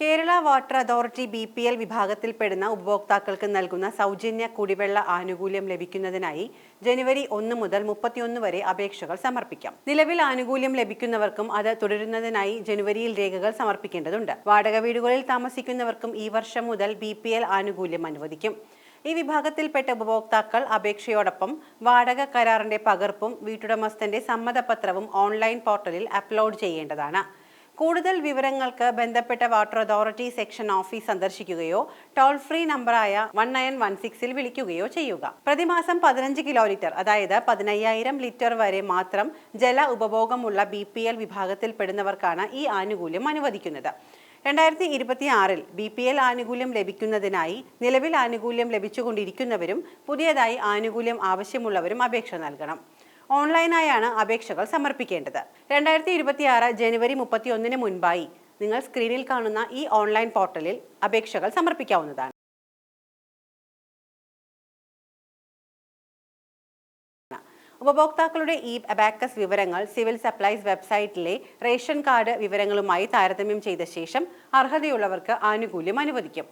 Kerala water authority B P L വിഭാഗത്തിൽപ്പെടുന്ന ഉപഭോക്താക്കൾക്ക് നൽകുന്ന സൗജന്യ കുടിവെള്ള ആനുകൂല്യം ലഭിക്കുന്നതിനായി ജനുവരി ഒന്ന് മുതൽ മുപ്പത്തിയൊന്ന് വരെ അപേക്ഷകൾ സമർപ്പിക്കാം. നിലവിൽ ആനുകൂല്യം ലഭിക്കുന്നവർക്കും അത് തുടരുന്നതിനായി ജനുവരിയിൽ രേഖകൾ സമർപ്പിക്കേണ്ടതുണ്ട്. വാടക വീടുകളിൽ താമസിക്കുന്നവർക്കും ഈ വർഷം മുതൽ ബി ആനുകൂല്യം അനുവദിക്കും. ഈ വിഭാഗത്തിൽപ്പെട്ട ഉപഭോക്താക്കൾ അപേക്ഷയോടൊപ്പം വാടക കരാറിന്റെ പകർപ്പും വീട്ടുടമസ്ഥന്റെ സമ്മതപത്രവും ഓൺലൈൻ പോർട്ടലിൽ അപ്ലോഡ് ചെയ്യേണ്ടതാണ്. കൂടുതൽ വിവരങ്ങൾക്ക് ബന്ധപ്പെട്ട വാട്ടർ അതോറിറ്റി സെക്ഷൻ ഓഫീസ് സന്ദർശിക്കുകയോ ടോൾ ഫ്രീ നമ്പറായ വൺ നയൻ വൺ സിക്സിൽ വിളിക്കുകയോ ചെയ്യുക. പ്രതിമാസം പതിനഞ്ച് കിലോ ലിറ്റർ അതായത് പതിനയ്യായിരം ലിറ്റർ വരെ മാത്രം ജല ഉപഭോഗമുള്ള ബി പി എൽ വിഭാഗത്തിൽപ്പെടുന്നവർക്കാണ് ഈ ആനുകൂല്യം അനുവദിക്കുന്നത്. രണ്ടായിരത്തി ഇരുപത്തി ആറിൽ ബി പി എൽ ആനുകൂല്യം ലഭിക്കുന്നതിനായി നിലവിൽ ആനുകൂല്യം ലഭിച്ചുകൊണ്ടിരിക്കുന്നവരും പുതിയതായി ആനുകൂല്യം ആവശ്യമുള്ളവരും അപേക്ഷ നൽകണം. ഓൺലൈനായാണ് അപേക്ഷകൾ സമർപ്പിക്കേണ്ടത്. രണ്ടായിരത്തി ഇരുപത്തിയാറ് ജനുവരി മുപ്പത്തി ഒന്നിന് മുൻപായി നിങ്ങൾ സ്ക്രീനിൽ കാണുന്ന ഈ ഓൺലൈൻ പോർട്ടലിൽ അപേക്ഷകൾ സമർപ്പിക്കാവുന്നതാണ്. ഉപഭോക്താക്കളുടെ ഈ അബാക്കസ് വിവരങ്ങൾ സിവിൽ സപ്ലൈസ് വെബ്സൈറ്റിലെ റേഷൻ കാർഡ് വിവരങ്ങളുമായി താരതമ്യം ചെയ്ത ശേഷം അർഹതയുള്ളവർക്ക് ആനുകൂല്യം അനുവദിക്കും.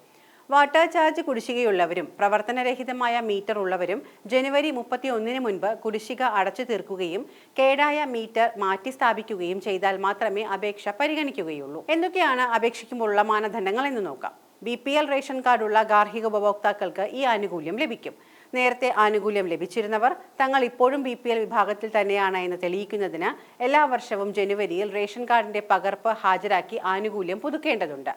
വാട്ടർ ചാർജ് കുടിശ്ശികയുള്ളവരും പ്രവർത്തനരഹിതമായ മീറ്റർ ഉള്ളവരും ജനുവരി മുപ്പത്തി ഒന്നിന് മുൻപ് കുടിശ്ശിക അടച്ചു തീർക്കുകയും കേടായ മീറ്റർ മാറ്റി സ്ഥാപിക്കുകയും ചെയ്താൽ മാത്രമേ അപേക്ഷ പരിഗണിക്കുകയുള്ളൂ. എന്തൊക്കെയാണ് അപേക്ഷിക്കുമ്പോഴുള്ള മാനദണ്ഡങ്ങൾ എന്ന് നോക്കാം. ബി പി എൽ റേഷൻ കാർഡുള്ള ഗാർഹിക ഉപഭോക്താക്കൾക്ക് ഈ ആനുകൂല്യം ലഭിക്കും. നേരത്തെ ആനുകൂല്യം ലഭിച്ചിരുന്നവർ തങ്ങൾ ഇപ്പോഴും ബി പി എൽ വിഭാഗത്തിൽ തന്നെയാണ് എന്ന് തെളിയിക്കുന്നതിന് എല്ലാ വർഷവും ജനുവരിയിൽ റേഷൻ കാർഡിന്റെ പകർപ്പ് ഹാജരാക്കി ആനുകൂല്യം പുതുക്കേണ്ടതുണ്ട്.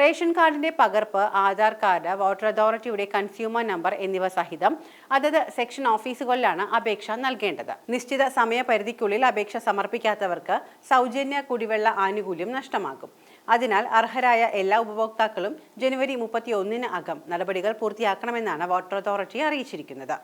റേഷൻ കാർഡിന്റെ പകർപ്പ് ആധാർ കാർഡ് വാട്ടർ അതോറിറ്റിയുടെ കൺസ്യൂമർ നമ്പർ എന്നിവ സഹിതം അതത് സെക്ഷൻ ഓഫീസുകളിലാണ് അപേക്ഷ നൽകേണ്ടത്. നിശ്ചിത സമയപരിധിക്കുള്ളിൽ അപേക്ഷ സമർപ്പിക്കാത്തവർക്ക് സൗജന്യ കുടിവെള്ള ആനുകൂല്യം നഷ്ടമാകും. അതിനാൽ അർഹരായ എല്ലാ ഉപഭോക്താക്കളും ജനുവരി മുപ്പത്തി ഒന്നിന് അകം നടപടികൾ പൂർത്തിയാക്കണമെന്നാണ് വാട്ടർ അതോറിറ്റി അറിയിച്ചിരിക്കുന്നത്.